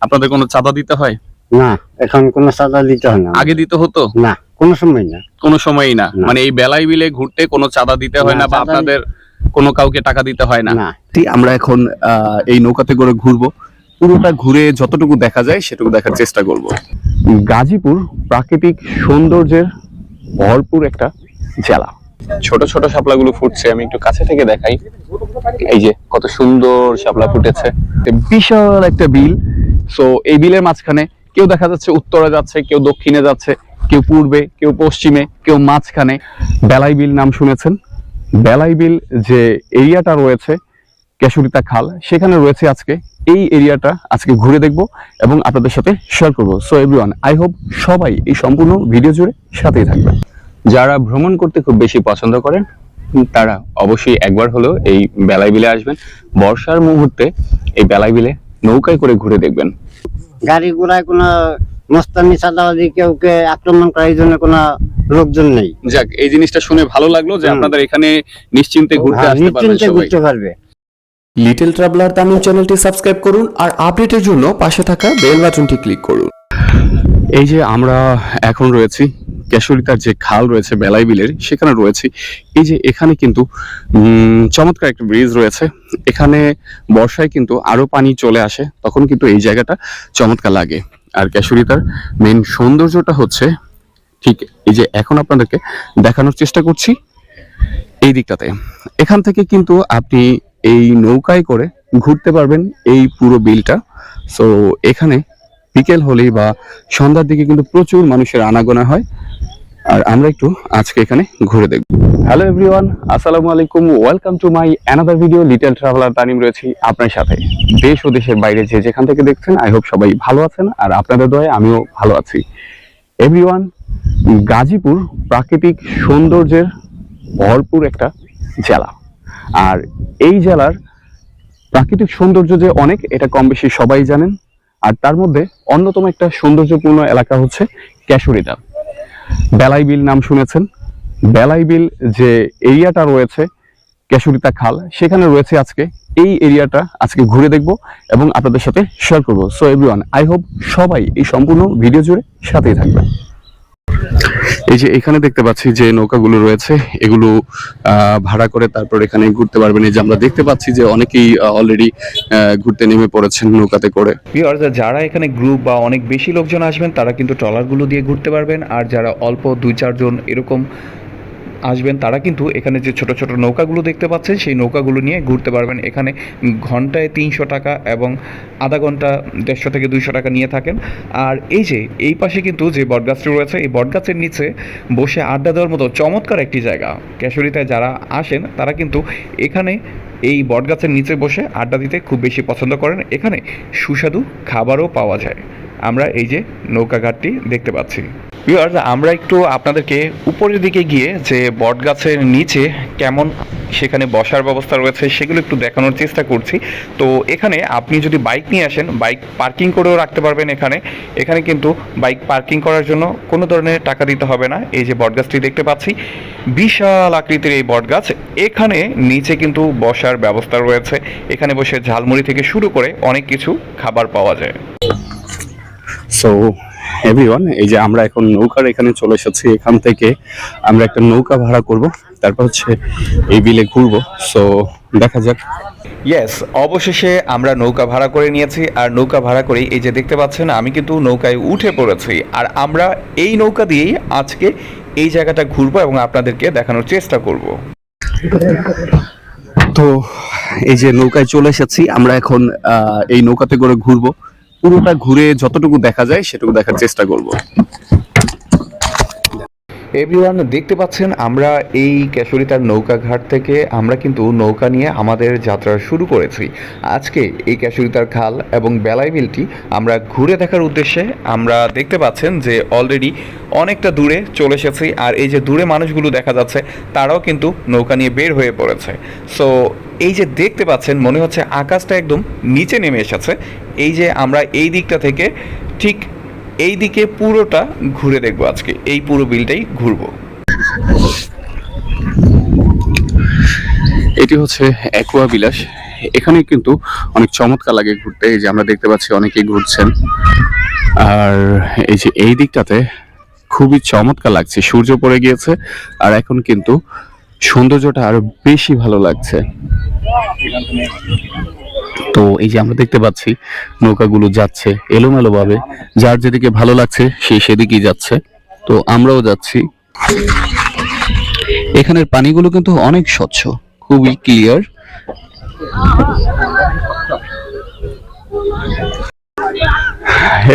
আপনাদের কোনো চাঁদা দিতে হয়? না এখন কোনো চাঁদা দিতে হয় না। আগে দিতে হতো? না কোনো সময় না। কোনো সময়ই না। মানে এই বেলাই বিলে ঘুরতে কোনো চাঁদা দিতে হয় না, বা আপনাদের কোনো কাউকে টাকা দিতে হয় না? না। আমরা এখন আহ, এই নৌকাতে করে ঘুরবো। পুরোটা ঘুরে যতটুকু দেখা যায় সেটুকু দেখার চেষ্টা করব। গাজীপুর প্রাকৃতিক সৌন্দর্যের ভরপুর একটা জেলা। ছোট ছোট শাপলাগুলো ফুটছে আমি একটু কাছে থেকে দেখাই। এই যে কত সুন্দর শাপলা ফুটেছে। বিশাল একটা বিল। সো এই বিলের মাঝখানে কেউ দেখা যাচ্ছে উত্তরে যাচ্ছে, কেউ দক্ষিণে যাচ্ছে, কেউ পূর্বে, কেউ পশ্চিমে, কেউ মাঝখানে। বেলাই বিল নাম শুনেছেন? বেলাই বিল যে এরিয়াটা রয়েছে, কেশরিতা খাল, সেখানে রয়েছে আজকে। এই এরিয়াটা আজকে ঘুরে দেখব এবং আপনাদের সাথে শেয়ার করব। সো এভরিওয়ান আই হোপ সবাই এই সম্পূর্ণ ভিডিও জুড়ে সাথেই থাকবেন। যারা ভ্রমণ করতে খুব বেশি পছন্দ করেন, তারা অবশ্যই একবার হলেও এই বেলাই বিলে আসবেন। বর্ষার মুহূর্তে এই বেলাই বিলে নৌকায় করে ঘুরে দেখবেন। গাড়ি ঘোড়ায় কোনো মস্তানি চাঁদাবাজি কেউকে আক্রমণ করার জন্য কোনো লোকজন নেই। যাক এই জিনিসটা শুনে ভালো লাগল যে আপনাদের এখানে নিশ্চিন্তে ঘুরতে হ্যাঁ, আসতে পারবেন নিশ্চিন্তে ঘুরতে পারবে। লিটল ট্রাভেলার তামিল চ্যানেলটি সাবস্ক্রাইব করুন আর আপডেটের জন্য পাশে থাকা বেল বাটনটি ক্লিক করুন। এই যে আমরা এখন রয়েছি কেশরিতার যে খাল রয়েছে বেলাই বিলের, সেখানে রয়েছি। এই যে এখানে কিন্তু চমৎকার একটা ব্রিজ রয়েছে। এখানে বর্ষায় কিন্তু আরও পানি চলে আসে, তখন কিন্তু এই জায়গাটা চমৎকার লাগে। আর কেশরিতার মেন সৌন্দর্যটা হচ্ছে, ঠিক এই যে এখন আপনাদেরকে দেখানোর চেষ্টা করছি, এই দিকটাতে। এখান থেকে কিন্তু আপনি এই নৌকায় করে ঘুরতে পারবেন এই পুরো বিলটা। সো এখানে বিকেল হলেই বা সন্ধ্যার দিকে কিন্তু প্রচুর মানুষের আনাগোনা হয়। আর আমরা একটু আজকে এখানে ঘুরে দেখব। হ্যালো এভরিওয়ান আসসালামু আলাইকুম welcome to my another video little traveller Tanim রয়েছি আপনার সাথে। দেশ ও দেশের বাইরে যে যেখান থেকে দেখছেন আই হোপ সবাই ভালো আছেন আর আপনাদের দয়ে আমিও ভালো আছি। এভরিওয়ান গাজীপুর প্রাকৃতিক সৌন্দর্যের ভরপুর একটা জেলা। আর এই জেলার প্রাকৃতিক সৌন্দর্য যে অনেক, এটা কম বেশি সবাই জানেন। আর তার মধ্যে অন্যতম একটা সৌন্দর্যপূর্ণ এলাকা হচ্ছে ক্যাশরিটা বেলাই বিল নাম শুনেছেন? বেলাই বিল যে এরিয়াটা রয়েছে, কেশরিতা খাল, সেখানে রয়েছে আজকে। এই এরিয়াটা আজকে ঘুরে দেখব এবং আপনাদের সাথে শেয়ার করব। সো এভরিওয়ান আই হোপ সবাই এই সম্পূর্ণ ভিডিও জুড়ে সাথেই থাকবেন। এই যে এখানে দেখতে পাচ্ছি যে নৌকাগুলো রয়েছে, এগুলো ভাড়া করে তারপর এখানে ঘুরতে পারবেন। এই যে আমরা দেখতে পাচ্ছি যে অনেকেই অলরেডি ঘুরতে নেমে পড়েছেন নৌকাতে করে। যারা এখানে গ্রুপ বা অনেক বেশি লোকজন আসবেন, তারা কিন্তু ট্রলারগুলো দিয়ে ঘুরতে পারবেন। আর যারা অল্প দুই চারজন এরকম আসবেন, তারা কিন্তু এখানে যে ছোট ছোট নৌকাগুলো দেখতে পাচ্ছেন, সেই নৌকাগুলো নিয়ে ঘুরতে পারবেন। এখানে ঘন্টায় তিনশো টাকা এবং আধা ঘণ্টা দেড়শো থেকে দুইশো টাকা নিয়ে থাকেন। আর এই যে, এই পাশে কিন্তু যে বটগাছটি রয়েছে, এই বটগাছের নিচে বসে আড্ডা দেওয়ার মতো চমৎকার একটি জায়গা। ক্যাশরিতায় যারা আসেন, তারা কিন্তু এখানে এই বটগাছের নিচে বসে আড্ডা দিতে খুব বেশি পছন্দ করেন। এখানে সুস্বাদু খাবারও পাওয়া যায়। আমরা এই যে নৌকাঘাটটি দেখতে পাচ্ছি। ভিউয়ার্স আমরা একটু আপনাদেরকে উপরের দিকে গিয়ে যে বটগাছের নিচে কেমন সেখানে বসার ব্যবস্থা রয়েছে সেগুলো একটু দেখানোর চেষ্টা করছি। তো এখানে আপনি যদি বাইক নিয়ে আসেন, বাইক পার্কিং করেও রাখতে পারবেন এখানে। এখানে কিন্তু বাইক পার্কিং করার জন্য কোনো ধরনের টাকা দিতে হবে না। এই যে বটগাছটি দেখতে পাচ্ছি, বিশাল আকৃতির এই বটগাছ। এখানে নিচে কিন্তু বসার ব্যবস্থা রয়েছে। এখানে বসে ঝালমুড়ি থেকে শুরু করে অনেক কিছু খাবার পাওয়া যায়। সো এভরিওয়ান এই যে আমরা এখন নৌকার এখানে চলে এসেছি এখান থেকে আমরা একটা নৌকা ভাড়া করব তারপর হচ্ছে এই বিলে ঘুরবো। সো দেখা যাক। ইয়েস অবশেষে আমরা নৌকা ভাড়া করে নিয়েছি আর নৌকা ভাড়া করেই এই যে দেখতে পাচ্ছেন আমি কিন্তু নৌকায় উঠে পড়েছি। আর আমরা এই নৌকা দিয়েই আজকে এই জায়গাটা ঘুরবো এবং আপনাদেরকে দেখানোর চেষ্টা করব। তো এই যে নৌকায় চলে এসেছি আমরা এখন এই নৌকাতে করে ঘুরবো। পুরোটা ঘুরে যতটুকু দেখা যায় সেটুকু দেখার চেষ্টা করব। এভরিওয়ান দেখতে পাচ্ছেন, আমরা এই কেশরিতার নৌকা ঘাট থেকে আমরা কিন্তু নৌকা নিয়ে আমাদের যাত্রা শুরু করেছি। আজকে এই কেশরিতার খাল এবং বেলাই বিলটি আমরা ঘুরে দেখার উদ্দেশ্যে আমরা দেখতে পাচ্ছেন যে অলরেডি অনেকটা দূরে চলে এসেছি আর এই যে দূরে মানুষগুলো দেখা যাচ্ছে, তারাও কিন্তু নৌকা নিয়ে বের হয়ে পড়েছে। সো এই যে দেখতে পাচ্ছেন, মনে হচ্ছে আকাশটা একদম নিচে নেমে এসেছে। এই যে আমরা এই দিকটা থেকে ঠিক এই দিকে পুরোটা ঘুরে দেখব আজকে। এই পুরো বিলটাই ঘুরবো। এটি হচ্ছে অ্যাকোয়া বিলাস। এখানে কিন্তু অনেক চমৎকার লাগে ঘুরতে। এই যে আমরা দেখতে পাচ্ছি অনেকেই ঘুরছেন। আর এই যে এই দিকটাতে খুবই চমৎকার লাগছে। সূর্য পড়ে গিয়েছে আর এখন কিন্তু সৌন্দর্যটা আরও বেশি ভালো লাগছে। তো এই যে আমরা দেখতে পাচ্ছি, নৌকাগুলো যাচ্ছে এলোমেলো ভাবে যার যেদিকে ভালো লাগছে, সে সেদিকেই যাচ্ছে। তো আমরাও যাচ্ছি। এখানের পানিগুলো কিন্তু অনেক স্বচ্ছ, খুবই ক্লিয়ার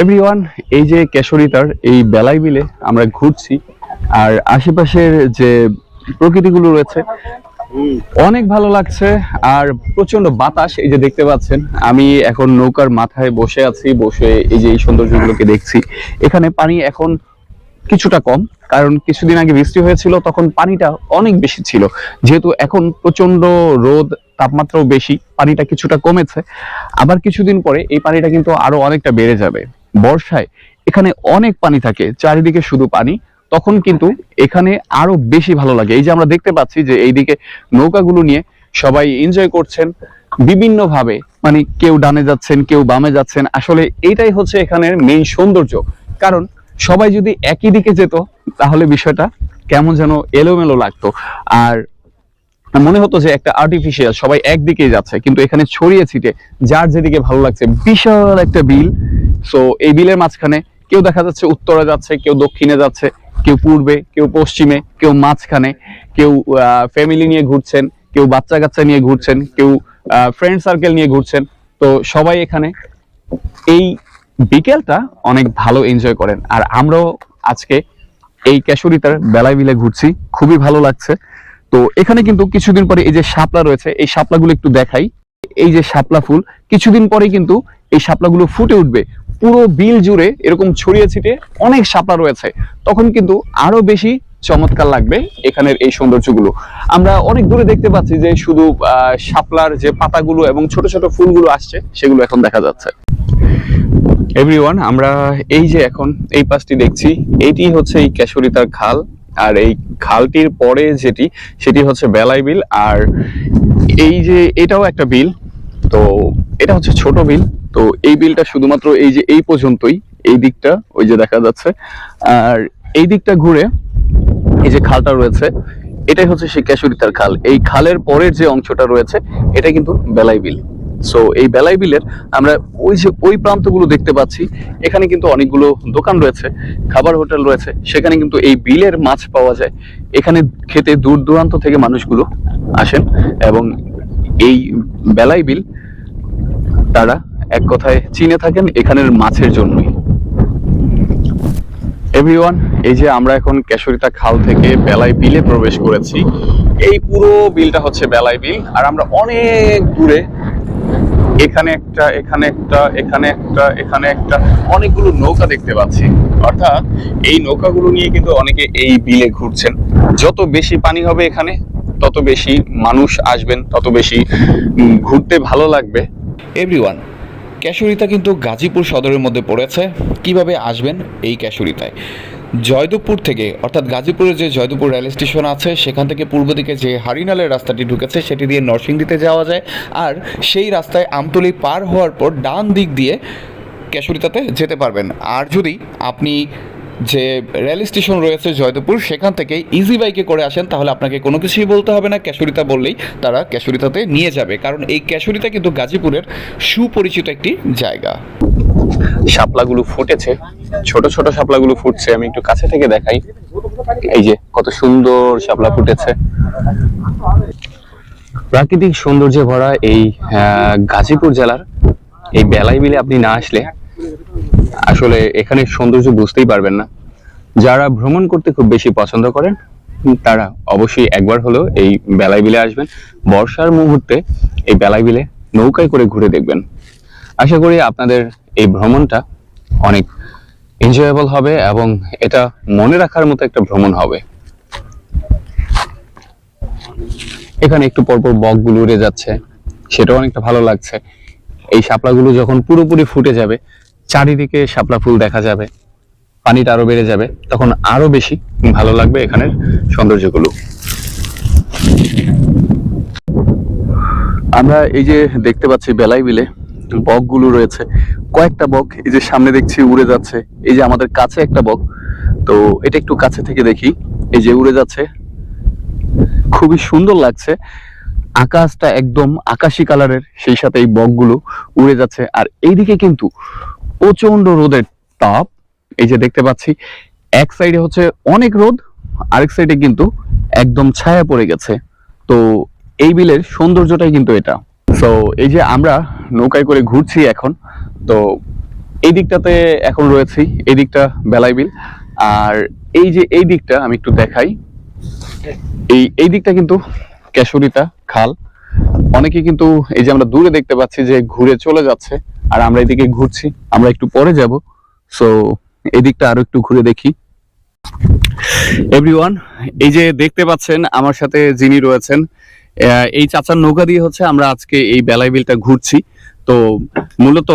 এভরিওয়ান এই যে কেশরিতার এই বেলাই বিলে আমরা ঘুরছি। আর আশেপাশের যে প্রকৃতিগুলো রয়েছে অনেক ভালো লাগছে আর প্রচণ্ড বাতাস, এই যে দেখতে পাচ্ছেন। আমি এখন নৌকার মাথায় বসে আছি, বসে এই যে এই সৌন্দর্যগুলোকে দেখছি। এখানে পানি এখন কিছুটা কম, কারণ কিছুদিন আগে বৃষ্টি হয়েছিল, তখন পানিটা অনেক বেশি ছিল। যেহেতু এখন প্রচণ্ড রোদ, তাপমাত্রাও বেশি, পানিটা কিছুটা কমেছে। আবার কিছুদিন পরে এই পানিটা কিন্তু আরও অনেকটা বেড়ে যাবে। বর্ষায় এখানে অনেক পানি থাকে, চারিদিকে শুধু পানি তখন কিন্তু এখানে আরও বেশি ভালো লাগে। এই যে আমরা দেখতে পাচ্ছি যে এইদিকে নৌকাগুলো নিয়ে সবাই এনজয় করছেন বিভিন্ন ভাবে মানে কেউ ডানে যাচ্ছেন, কেউ বামে যাচ্ছেন। আসলে এইটাই হচ্ছে এখানের মেইন সৌন্দর্য। কারণ সবাই যদি একই দিকে যেত, তাহলে বিষয়টা কেমন যেন এলোমেলো লাগতো। আর মনে হতো যে একটা আর্টিফিশিয়াল সবাই একদিকেই যাচ্ছে। কিন্তু এখানে ছড়িয়ে ছিটে যার যেদিকে ভালো লাগছে, বিশাল একটা বিল। সো এই বিলের মাঝখানে কেউ দেখা যাচ্ছে উত্তরে যাচ্ছে, কেউ দক্ষিণে যাচ্ছে। কেউ পূর্বে, কেউ পশ্চিমে, কেউ মাঝখানে, কেউ ফ্যামিলি নিয়ে ঘুরছেন, কেউ বাচ্চা কাচ্চা নিয়ে ঘুরছেন, কেউ ফ্রেন্ড সার্কেল নিয়ে ঘুরছেন। তো সবাই এখানে এই বিকেলটা অনেক ভালো এনজয় করেন। আর আমরাও আজকে এই কেশরিতার বেলায় বিলে ঘুরছি। খুবই ভালো লাগছে। তো এখানে কিন্তু কিছুদিন পরে এই যে শাপলা রয়েছে, এই শাপলাগুলো একটু দেখাই। এই যে শাপলা ফুল, কিছুদিন পরে কিন্তু এই শাপলাগুলো ফুটে উঠবে। পুরো বিল জুড়ে এরকম ছড়িয়ে ছিটিয়ে অনেক শাপলা রয়েছে। তখন কিন্তু আরও বেশি চমৎকার লাগবে এখানের এই সৌন্দর্যগুলো। আমরা অনেক দূরে দেখতে পাচ্ছি যে শুধু শাপলার যে পাতাগুলো এবং ছোট ছোট ফুলগুলো আসছে, সেগুলো এখন দেখা যাচ্ছে। এভরিওয়ান আমরা এই যে এখন এই পাশটি দেখছি, এটি হচ্ছে এই কেশরিতার খাল। আর এই খালটির পরে যেটি, সেটি হচ্ছে বেলাই বিল। আর এই যে এটাও একটা বিল, তো এটা হচ্ছে ছোট বিল। তো এই বিলটা শুধুমাত্র এই যে এই পর্যন্তই, এই দিকটা, ওই যে দেখা যাচ্ছে। আর এই দিকটা ঘুরে এই যে খালটা রয়েছে, এটাই হচ্ছে সেই কেশরিতার খাল। এই খালের পরের যে অংশটা রয়েছে, এটা কিন্তু বেলাই বিল। সো এই বেলাই বিলের আমরা ওই যে ওই প্রান্তগুলো দেখতে পাচ্ছি। এখানে কিন্তু অনেকগুলো দোকান রয়েছে, খাবার হোটেল রয়েছে। সেখানে কিন্তু এই বিলের মাছ পাওয়া যায়। এখানে খেতে দূর দূরান্ত থেকে মানুষগুলো আসেন এবং এই বেলাই বিল তারা এক কথায় চিনে থাকেন এখানের মাছের জন্যই। এভরিওয়ান এই যে আমরা এখন কেশরিতা খাল থেকে বেলাই বিলে প্রবেশ করেছি। এই পুরো বিলটা হচ্ছে বেলাই বিল। আর আমরা অনেক দূরে এখানে একটা এখানে একটা এখানে একটা এখানে একটা অনেকগুলো নৌকা দেখতে পাচ্ছি। অর্থাৎ এই নৌকাগুলো নিয়ে কিন্তু অনেকে এই বিলে ঘুরছেন। যত বেশি পানি হবে এখানে, তত বেশি মানুষ আসবেন, তত বেশি ঘুরতে ভালো লাগবে। এভরিওয়ান ক্যাশুরিতা কিন্তু গাজীপুর সদরের মধ্যে পড়েছে। কীভাবে আসবেন এই ক্যাশুরিতায়? জয়দেবপুর থেকে, অর্থাৎ গাজীপুরের যে জয়দেবপুর রেল স্টেশন আছে, সেখান থেকে পূর্ব দিকে যে হারিনালের রাস্তাটি ঢুকেছে, সেটি দিয়ে নরসিংদীতে যাওয়া যায়। আর সেই রাস্তায় আমতলি পার হওয়ার পর ডান দিক দিয়ে ক্যাশুরিতাতে যেতে পারবেন। আর যদি আপনি যে রেল স্টেশন রয়েছে জয়দেবপুর সেখান থেকে ইজি বাইকে করে আসেন, তাহলে আপনাকে কোনো কিছুই বলতে হবে না। ক্যাশুরিতা বললেই তারা ক্যাশুরিতাতে নিয়ে যাবে। কারণ এই ক্যাশুরিতা কিন্তু গাজীপুরের সুপরিচিত একটি জায়গা। শাপলাগুলো ফুটেছে। ছোট ছোট শাপলাগুলো ফুটছে, আমি একটু কাছে থেকে দেখাই। এই যে, কত সুন্দর শাপলা ফুটেছে। প্রাকৃতিক সৌন্দর্যে ভরা এই গাজীপুর জেলার এই বেলাই বিলে আপনি না আসলে আসলে এখানে সৌন্দর্য বুঝতেই পারবেন না। যারা ভ্রমণ করতে খুব বেশি পছন্দ করেন, তারা অবশ্যই একবার হলেও এই বেলাই বিলে আসবেন। বর্ষার মুহূর্তে এই বেলাই বিলে নৌকায় করে ঘুরে দেখবেন। আশা করি আপনাদের এই ভ্রমণটা অনেক এনজয়েবল হবে এবং এটা মনে রাখার মতো একটা ভ্রমণ হবে। এখানে একটু পরপর বকগুলো উড়ে যাচ্ছে, সেটাও অনেকটা ভালো লাগছে। এই শাপলাগুলো যখন পুরোপুরি ফুটে যাবে, চারিদিকে শাপলা ফুল দেখা যাবে, পানিটা আরও বেড়ে যাবে, তখন আরও বেশি ভালো লাগবে এখানের সৌন্দর্যগুলো। আমরা এই যে দেখতে পাচ্ছি বেলাই বিলে বকগুলো রয়েছে। কয়েকটা বক, এই যে সামনে দেখছি উড়ে যাচ্ছে। এই যে আমাদের কাছে একটা বক, তো এটা একটু কাছে থেকে দেখি। এই যে উড়ে যাচ্ছে। খুবই সুন্দর লাগছে। আকাশটা একদম আকাশি কালারের, সেই সাথে এই বকগুলো উড়ে যাচ্ছে। আর এইদিকে কিন্তু প্রচণ্ড রোদের তাপ। এই যে দেখতে পাচ্ছি, এক সাইডে হচ্ছে অনেক রোদ, আরেক সাইডে কিন্তু একদম ছায়া পড়ে গেছে। তো এই বিলের সৌন্দর্যটাই কিন্তু এটা। তো এই যে আমরা নৌকায় করে ঘুরছি এখন, তো এই দিকটাতে এখন রয়েছি, এই দিকটা বেলাই বিল। আর এই যে এই দিকটা আমি একটু দেখাই। এই এই দিকটা কিন্তু কেশরিতা খাল। অনেকে কিন্তু এই যে আমরা দূরে দেখতে পাচ্ছি যে ঘুরে চলে যাচ্ছে, আর আমরা এদিকে ঘুরছি, আমরা একটু পরে যাব। সো এদিকটা আরও একটু ঘুরে দেখি। এভরিওয়ান এই যে দেখতে পাচ্ছেন, আমার সাথে যিনি রয়েছেন এই চাচার নৌকা দিয়ে হচ্ছে আমরা আজকে এই বেলাই বিলটা ঘুরছি। তো মূলত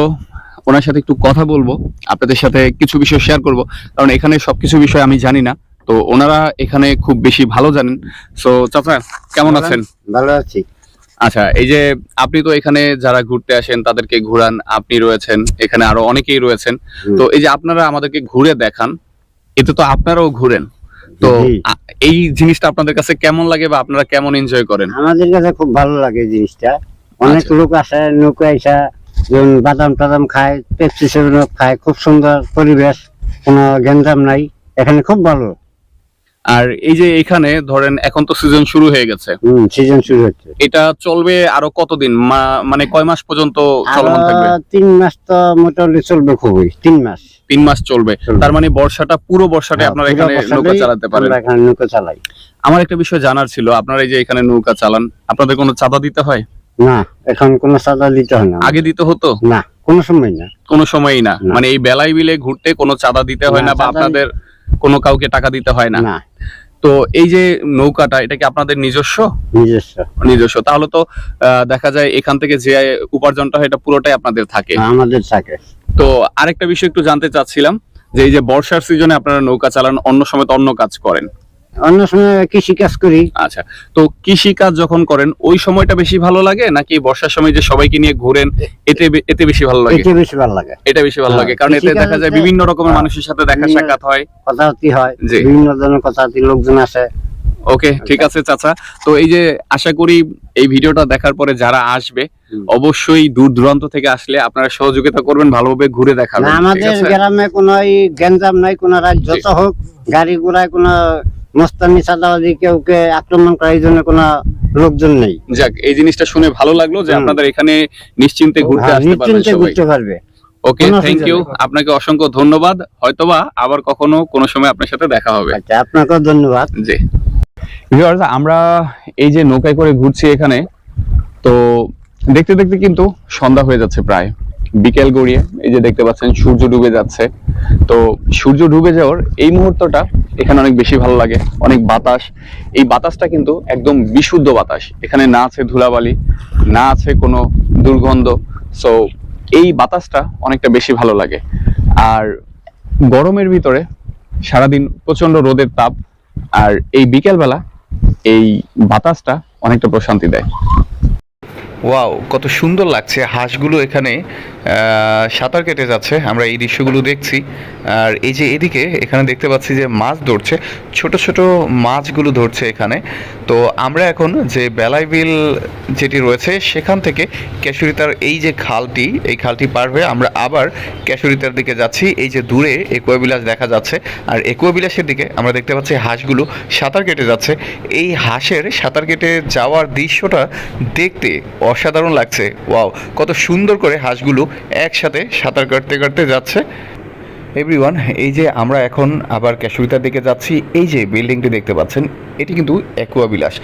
ওনার সাথে একটু কথা বলব আপনাদের সাথে কিছু বিষয় শেয়ার করব। কারণ এখানে সবকিছু বিষয় আমি জানি না তো ওনারা এখানে খুব বেশি ভালো জানেন। সো চাচা কেমন আছেন? ভালো আছি। আচ্ছা এই যে আপনি তো এখানে যারা ঘুরতে আসেন তাদেরকে ঘুরান আপনি রয়েছেন এখানে আরও অনেকেই রয়েছেন। তো এই যে আপনারা আমাদেরকে ঘুরে দেখান এতে তো আপনারাও ঘুরেন। তো এই জিনিসটা আপনাদের কাছে কেমন লাগে বা আপনারা কেমন এনজয় করেন? আমাদের কাছে খুব ভালো লাগে এই জিনিসটা। অনেক আচ্ছা। লোক আসে নৌকা আইসা যেমন বাদাম টাদাম খায় পেপসি সেভেন খায় খুব সুন্দর পরিবেশ কোনো গেঞ্জাম নাই এখানে খুব ভালো। আর এই যে এখানে ধরেন এখন তো সিজন শুরু হয়ে গেছে। সিজন শুরু হচ্ছে। এটা চলবে আরও কতদিন? মানে কয় মাস পর্যন্ত চলমান থাকবে? তিন মাস তো মোটামুটি চলবে খুবই তিন মাস। তিন মাস চলবে। তার মানে বর্ষাটা পুরো বর্ষাটা হ্যাঁ, আপনারা এখানে নৌকা চালাতে পারেন। আমরা এখানে নৌকা চালাই। আমার একটা বিষয় জানার ছিল আপনারা এই যে এখানে নৌকা চালান আপনাদের কোনো চাঁদা দিতে হয়? না এখন কোনো চাঁদা দিতে হয় না। আগে দিতে হতো? না কোনো সময় না। কোনো সময়ই না। মানে এই বেলায় বিলে ঘুরতে কোনো চাঁদা দিতে হয় না বা আপনাদের কোনো কাউকে টাকা দিতে হয় না। তো এই যে নৌকাটা এটা কি আপনাদের নিজস্ব? নিজস্ব। নিজস্ব। তাহলে তো আহ, দেখা যায় এখান থেকে যে উপার্জনটা হয় এটা পুরোটাই আপনাদের থাকে। আমাদের থাকে। তো আরেকটা বিষয় একটু জানতে চাচ্ছিলাম যে এই যে বর্ষার সিজনে আপনারা নৌকা চালান অন্য সময় তো অন্য কাজ করেন। অন্য সময় কৃষি কাজ করি। আচ্ছা তো কৃষি কাজ যখন করেন ওই সময়টা বেশি ভালো লাগে নাকি বর্ষার সময় যে সবাইকে নিয়ে ঘুরেন এতে এতে বেশি ভালো লাগে? এটা বেশি ভালো লাগে। এটা বেশি ভালো হ্যাঁ, লাগে কারণ এতে দেখা যায় বিভিন্ন রকমের হ্যাঁ, মানুষের সাথে দেখা সাক্ষাৎ হয়। কথাবার্তি হয়। বিভিন্ন ধরনের কথাবার্তি লোকজন আসে। ওকে ঠিক আছে চাচা। তো এই যে আশা করি এই ভিডিওটা দেখার পরে যারা আসবে অবশ্যই দূর দূরান্ত থেকে আসলে আপনারা সহযোগিতা করবেন ভালোভাবে ঘুরে দেখাবেন আমাদের গ্রামে কোনো গ্যাঞ্জাম নাই কোনো রাত যত হোক গাড়ি ঘোড়ায় কোনো মস্তানি কেউকে আক্রমণ করার জন্য কোনো লোকজন নেই। যাক এই জিনিসটা শুনে ভালো লাগল যে আপনাদের এখানে নিশ্চিন্তে ঘুরতে হ্যাঁ, আসতে পারবেন নিশ্চিন্তে ঘুরতে পারবে। ওকে থ্যাংক ইউ আপনাকে অসংখ্য ধন্যবাদ। হয়তোবা আবার কখনো কোনো সময় আপনার সাথে দেখা হবে। আচ্ছা আপনাকেও ধন্যবাদ। জি। ভিউয়ার্স আমরা এই যে নৌকায় করে ঘুরছি এখানে তো দেখতে দেখতে কিন্তু সন্ধ্যা হয়ে যাচ্ছে প্রায়। বিকেল গড়িয়ে এই যে দেখতে পাচ্ছেন সূর্য ডুবে যাচ্ছে। তো সূর্য ডুবে যাওয়ার এই মুহূর্তটা এখানে অনেক বেশি ভালো লাগে, অনেক বাতাস। এই বাতাসটা কিন্তু একদম বিশুদ্ধ বাতাস। এখানে না আছে ধুলাবালি, না আছে কোনো দুর্গন্ধ। সো এই বাতাসটা অনেকটা বেশি ভালো লাগে। আর গরমের ভিতরে সারাদিন প্রচণ্ড রোদের তাপ, আর এই বিকেলবেলা এই বাতাসটা অনেকটা প্রশান্তি দেয়। ওয়াও, কত সুন্দর লাগছে। হাঁসগুলো এখানে সাঁতার কেটে যাচ্ছে। আমরা এই দৃশ্যগুলো দেখছি। আর এই যে এদিকে, এখানে দেখতে পাচ্ছি যে মাছ ধরছে। ছোট ছোট মাছগুলো ধরছে এখানে। তো আমরা এখন যে বেলাই বিল যেটি রয়েছে, সেখান থেকে কেশরিতার এই যে খালটি, এই খালটি পার হয়ে আমরা আবার কেশরিতার দিকে যাচ্ছি। এই যে দূরে একুয়া বিলাস দেখা যাচ্ছে। আর একুয়া বিলাসের দিকে আমরা দেখতে পাচ্ছি হাঁসগুলো সাঁতার কেটে যাচ্ছে। এই হাঁসের সাঁতার কেটে যাওয়ার দৃশ্যটা দেখতে অসাধারণ লাগছে। ওয়াও, কত সুন্দর করে হাঁসগুলো একসাথে সাঁতার কাটতে কাটতে যাচ্ছে। এভরিওয়ান এই যে আমরা এখন আবার ক্যাশুরিতার দিকে যাচ্ছি, এই যে বিল্ডিংটি দেখতে পাচ্ছেন, এটি কিন্তু অ্যাকুয়া বিলাস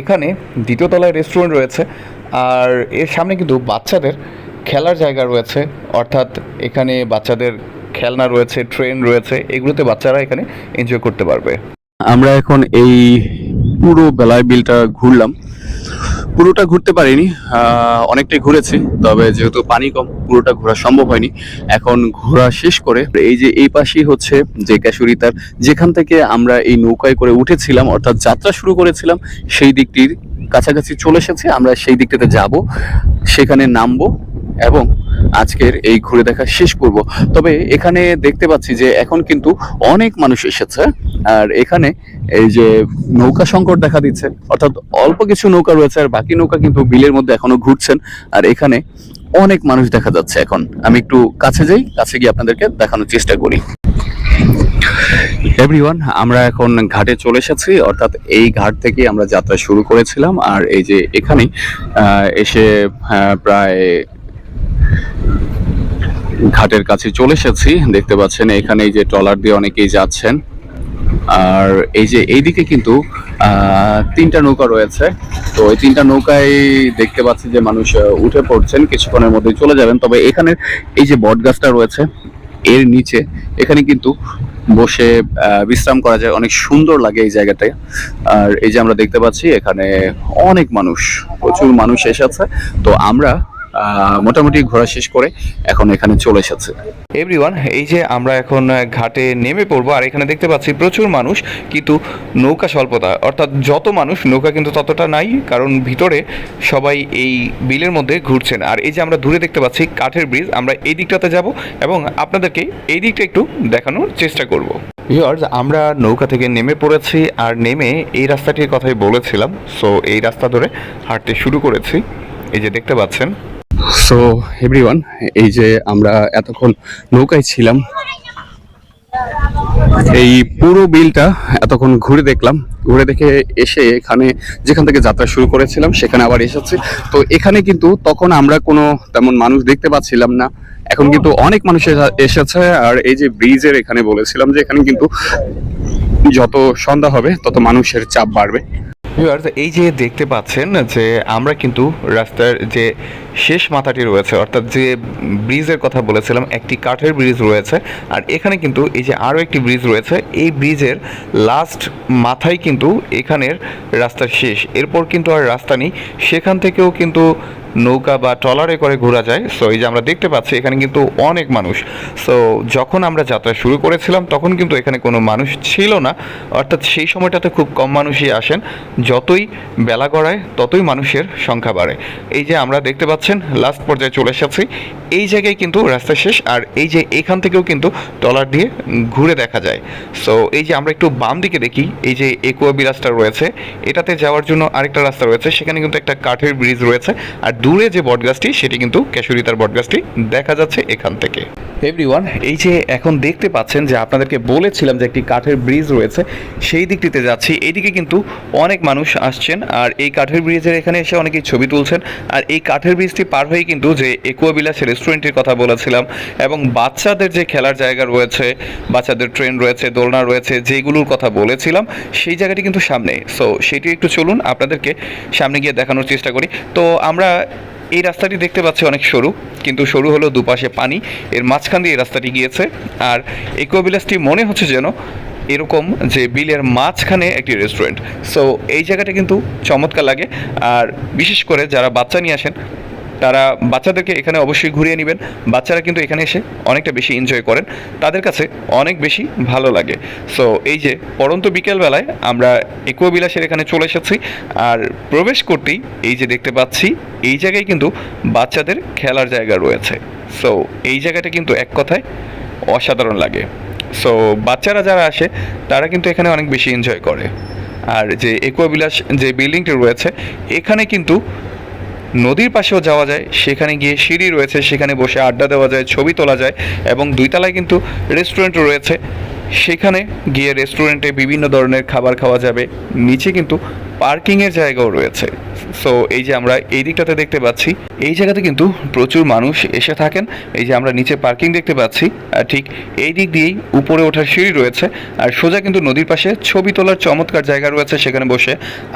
এখানে দ্বিতীয় তলায় রেস্টুরেন্ট রয়েছে, আর এর সামনে কিন্তু বাচ্চাদের খেলার জায়গা রয়েছে, অর্থাৎ এখানে বাচ্চাদের খেলনা রয়েছে ট্রেন রয়েছে, এগুলোতে বাচ্চারা এখানে এনজয় করতে পারবে। আমরা এখন এই পুরো বেলায় বিলটা ঘুরলাম। পুরোটা ঘুরতে পারিনি অনেকটাই ঘুরেছি, তবে যেহেতু পানি কম, পুরোটা ঘোরা সম্ভব হয়নি। এখন ঘোরা শেষ করে এই যে এই পাশেই হচ্ছে যে ক্যাশুরিতার যেখান থেকে আমরা এই নৌকায় করে উঠেছিলাম, অর্থাৎ যাত্রা শুরু করেছিলাম, সেই দিকটির কাছাকাছি চলে এসেছে, আমরা সেই দিকটাতে যাব, সেখানে নামবো এবং আজকের এই ঘুরে দেখা শেষ করব। তবে এখানে দেখতে পাচ্ছি যে এখন কিন্তু অনেক মানুষ এসেছে। আর এখানে এই যে নৌকা সংকট দেখা দিচ্ছে, অর্থাৎ অল্প কিছু নৌকা রয়েছে আর বাকি নৌকা কিন্তু বিলের মধ্যে এখনও ঘুরছেন। আর এখানে অনেক মানুষ দেখা যাচ্ছে এখন। আমি একটু কাছে যাই, কাছে গিয়ে আপনাদেরকে দেখানোর চেষ্টা করি। এভরিওয়ান আমরা এখন ঘাটে চলে এসেছি, অর্থাৎ এই ঘাট থেকে আমরা যাত্রা শুরু করেছিলাম। আর এই যে এখানে এসে প্রায় ঘাটের কাছে চলে এসেছি। দেখতে পাচ্ছেন এখানে এই যে ট্রলার দিয়ে অনেকেই যাচ্ছেন। আর এই যে এইদিকে কিন্তু তিনটা নৌকা রয়েছে। তো এই তিনটা নৌকায় দেখতে পাচ্ছি যে মানুষ উঠে পড়ছেন, কিছুক্ষণের মধ্যে চলে যাবেন। তবে এখানে এই যে বট গাছটা রয়েছে, এর নিচে এখানে কিন্তু বসে বিশ্রাম করা যায়। অনেক সুন্দর লাগে এই জায়গাটায়। আর এই যে আমরা দেখতে পাচ্ছি এখানে অনেক মানুষ, প্রচুর মানুষ এসেছে। তো আমরা মোটামুটি ঘোরা শেষ করে এখন এখানে চলে এসেছে। এভরিওয়ান এই যে আমরা এখন ঘাটে নেমে পড়ব, আর এখানে দেখতে পাচ্ছি প্রচুর মানুষ, কিন্তু নৌকা স্বল্পতা, অর্থাৎ যত মানুষ, নৌকা কিন্তু ততটা নাই, কারণ ভিতরে সবাই এই বিলের মধ্যে ঘুরছেন। আর এই যে আমরা দূরে দেখতে পাচ্ছি কাঠের ব্রিজ, আমরা এই দিকটাতে যাব এবং আপনাদেরকে এই দিকটা একটু দেখানোর চেষ্টা করব। ভিউয়ার্স আমরা নৌকা থেকে নেমে পড়েছি, আর নেমে এই রাস্তাটির কথাই বলেছিলাম সো এই রাস্তা ধরে হাঁটতে শুরু করেছি। এই যে দেখতে পাচ্ছেন সো এভরিওয়ান এই যে আমরা এতক্ষণ নৌকায় ছিলাম, এই পুরো বিলটা এতক্ষণ ঘুরে দেখলাম। ঘুরে দেখে এসে এখানে যেখান থেকে যাত্রা শুরু করেছিলাম, সেখানে আবার এসেছি। তো এখানে কিন্তু তখন আমরা কোনো তেমন মানুষ দেখতে পাচ্ছিলাম না। এখন কিন্তু অনেক মানুষ এসা- এসেছে। আর এই যে ব্রিজের এখানে বলেছিলাম যে এখানে কিন্তু যত সন্ধ্যা হবে, তত মানুষের চাপ বাড়বে। ভিউয়ার্স এই যে দেখতে পাচ্ছেন যে আমরা কিন্তু রাস্তার যে শেষ মাথাটি রয়েছে, অর্থাৎ যে ব্রিজের কথা বলেছিলাম, একটি কাঠের ব্রিজ রয়েছে। আর এখানে কিন্তু এই যে আরও একটি ব্রিজ রয়েছে, এই ব্রিজের লাস্ট মাথায় কিন্তু এখানের রাস্তা শেষ। এরপর কিন্তু আর রাস্তা নেই। সেখান থেকেও কিন্তু নৌকা বা ট্রলারে করে ঘোরা যায়। সো এই যে আমরা দেখতে পাচ্ছি, এখানে কিন্তু অনেক মানুষ। সো যখন আমরা যাত্রা শুরু করেছিলাম, তখন কিন্তু এখানে কোনো মানুষ ছিল না। অর্থাৎ সেই সময়টাতে খুব কম মানুষই আসেন। যতই বেলা গড়ায়, ততই মানুষের সংখ্যা বাড়ে। এই যে আমরা দেখতে পাচ্ছেন লাস্ট পর্যায়ে চলে এসেছি। এই জায়গায় কিন্তু রাস্তা শেষ, আর এই যে এখান থেকেও কিন্তু ট্রলার দিয়ে ঘুরে দেখা যায়। সো এই যে আমরা একটু বাম দিকে দেখি, এই যে একুয়া বিরাজটা রয়েছে। এটাতে যাওয়ার জন্য আরেকটা রাস্তা রয়েছে। সেখানে কিন্তু একটা কাঠের ব্রিজ রয়েছে। আর দূরে যে বটগাছটি সেটি কিন্তু কেশরিতার বটগাছটি দেখা যাচ্ছে এখান থেকে। এভরিওয়ান এই যে এখন দেখতে পাচ্ছেন যে আপনাদেরকে বলেছিলাম যে একটি কাঠের ব্রিজ রয়েছে, সেই দিকটিতে যাচ্ছি। এইদিকে কিন্তু অনেক মানুষ আসছেন আর এই কাঠের ব্রিজের এখানে এসে অনেকেই ছবি তুলছেন। আর এই কাঠের ব্রিজটি পার হয়ে কিন্তু যে একুয়া বিলাস রেস্টুরেন্টের কথা বলেছিলাম এবং বাচ্চাদের যে খেলার জায়গা রয়েছে, বাচ্চাদের ট্রেন রয়েছে, দোলনা রয়েছে, যেগুলোর কথা বলেছিলাম, সেই জায়গাটি কিন্তু সামনে। সো সেটি একটু চলুন, আপনাদেরকে সামনে গিয়ে দেখানোর চেষ্টা করি। তো আমরা এই রাস্তাটি দেখতে পাচ্ছি অনেক সরু, কিন্তু সরু হলো দুপাশে পানি। এর মাঝখান দিয়ে রাস্তাটি গিয়েছে। আর ইকোবিলাসটি মনে হচ্ছে যেন এরকম যে বিলের মাঝখানে একটি রেস্টুরেন্ট সো এই জায়গাটা কিন্তু চমৎকার লাগে। আর বিশেষ করে যারা বাচ্চা নিয়ে আসেন তারা বাচ্চাদেরকে এখানে অবশ্যই ঘুরিয়ে নেবেন। বাচ্চারা কিন্তু এখানে এসে অনেকটা বেশি এনজয় করেন। তাদের কাছে অনেক বেশি ভালো লাগে। সো এই যে পরন্ত বিকেলবেলায় আমরা একুয়া বিলাসের এখানে চলে এসেছি। আর প্রবেশ করতেই এই যে দেখতে পাচ্ছি, এই জায়গায় কিন্তু বাচ্চাদের খেলার জায়গা রয়েছে। সো এই জায়গাটা কিন্তু এক কথায় অসাধারণ লাগে। সো বাচ্চারা যারা আসে, তারা কিন্তু এখানে অনেক বেশি এনজয় করে। আর যে একুয়া বিলাস যে বিল্ডিংটি রয়েছে, এখানে কিন্তু নদীর পাশেও যাওয়া যায়, সেখানে গিয়ে সিঁড়ি রয়েছে, সেখানে বসে আড্ডা দেওয়া যায়, ছবি তোলা যায় এবং দুই তলায় কিন্তু রেস্টুরেন্ট রয়েছে। সেখানে গিয়ে রেস্টুরেন্টে বিভিন্ন ধরনের খাবার খাওয়া যাবে। নিচে কিন্তু পার্কিংয়ের জায়গাও রয়েছে। সো এই যে আমরা এই দিকটাতে দেখতে পাচ্ছি, এই জায়গাতে কিন্তু প্রচুর মানুষ এসে থাকেন। এই যে আমরা নিচে পার্কিং দেখতে পাচ্ছি, আর ঠিক এই দিক দিয়েই উপরে ওঠার সিঁড়ি রয়েছে। আর সোজা কিন্তু নদীর পাশে ছবি তোলার চমৎকার জায়গা রয়েছে, সেখানে বসে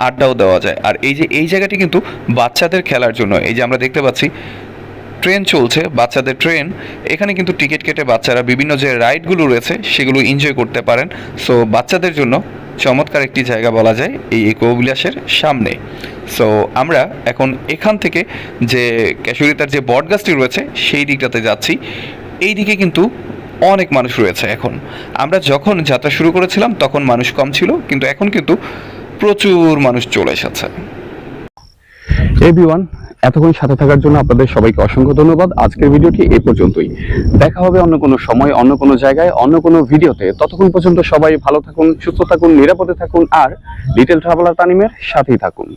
আড্ডাও দেওয়া যায়। আর এই যে এই জায়গাটি কিন্তু বাচ্চাদের খেলার জন্য, এই যে আমরা দেখতে পাচ্ছি ট্রেন চলছে, বাচ্চাদের ট্রেন। এখানে কিন্তু টিকিট কেটে বাচ্চারা বিভিন্ন যে রাইডগুলো রয়েছে, সেগুলো এনজয় করতে পারেন। সো বাচ্চাদের জন্য চমৎকার একটি জায়গা বলা যায় এই ইকোবিলাসের সামনে। সো আমরা এখন এখান থেকে যে ক্যাশুরিতার যে বটগাছটি রয়েছে, সেই দিকটাতে যাচ্ছি। এই দিকে কিন্তু অনেক মানুষ রয়েছে এখন। আমরা যখন যাত্রা শুরু করেছিলাম, তখন মানুষ কম ছিল, কিন্তু এখন কিন্তু প্রচুর মানুষ চলে এসেছে। এভরিওয়ান এতক্ষণ সাথে থাকার জন্য আপনাদের সবাইকে অসংখ্য ধন্যবাদ। আজকের ভিডিওটি এই পর্যন্তই। দেখা হবে অন্য কোনো সময়, অন্য কোনো জায়গায়, অন্য কোনো ভিডিওতে। ততক্ষণ পর্যন্ত সবাই ভালো থাকুন, সুস্থ থাকুন, নিরাপদে থাকুন, আর লিটেল ট্রাভেলার তানিমের সাথেই থাকুন।